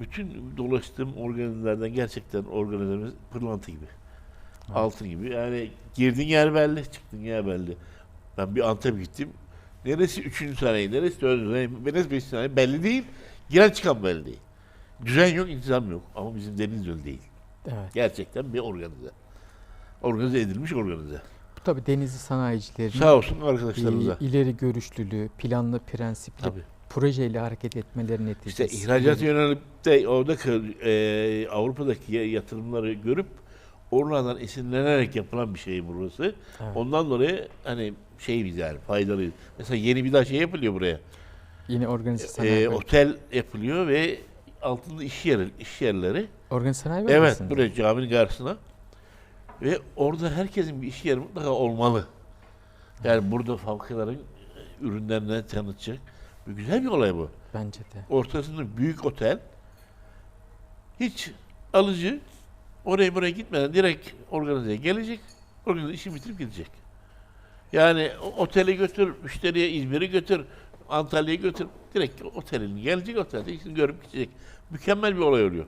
bütün dolaştığım organizelerden gerçekten organizemiz pırlanta gibi. Altın gibi. Yani girdin yer belli, çıktın yer belli. Ben bir Antep gittim. Neresi üçüncü sanayi, neresi dördüncü sanayi, neresi beşinci sanayi belli değil. Giren çıkan belli değil. Düzen yok, intizam yok. Ama bizim deniz öyle değil. Evet. Gerçekten bir organize. Organize edilmiş organize. Bu tabii denizli sanayicilerin Sağ olsun arkadaşlarımıza. i- ileri görüşlülüğü, planlı, prensipli Tabii. Projeyle hareket etmeleri İşte neticesi. ihracat yönelip de oradaki e, Avrupa'daki ya- yatırımları görüp oralardan esinlenerek yapılan bir şey burası. Evet. Ondan dolayı hani şey biz yani faydalıyız. Mesela yeni bir daha şey yapılıyor buraya. Yine organize sanayi, E, otel yapılıyor ve altında iş yeri, iş yerleri. organize sanayi Evet, buraya caminin karşısına. Ve orada herkesin bir iş yeri mutlaka olmalı. Yani burada fabrikaların e, ürünlerini tanıtacak. Bu güzel bir olay bu. Bence de. ortasında büyük otel. Hiç alıcı oraya buraya gitmeden direkt organizeye gelecek. Organize işi bitirip gidecek. Yani otele götür, müşteriye İzmir'e götür, Antalya'ya götür. Direkt otelin gelecek otelde işini görüp gidecek. Mükemmel bir olay oluyor.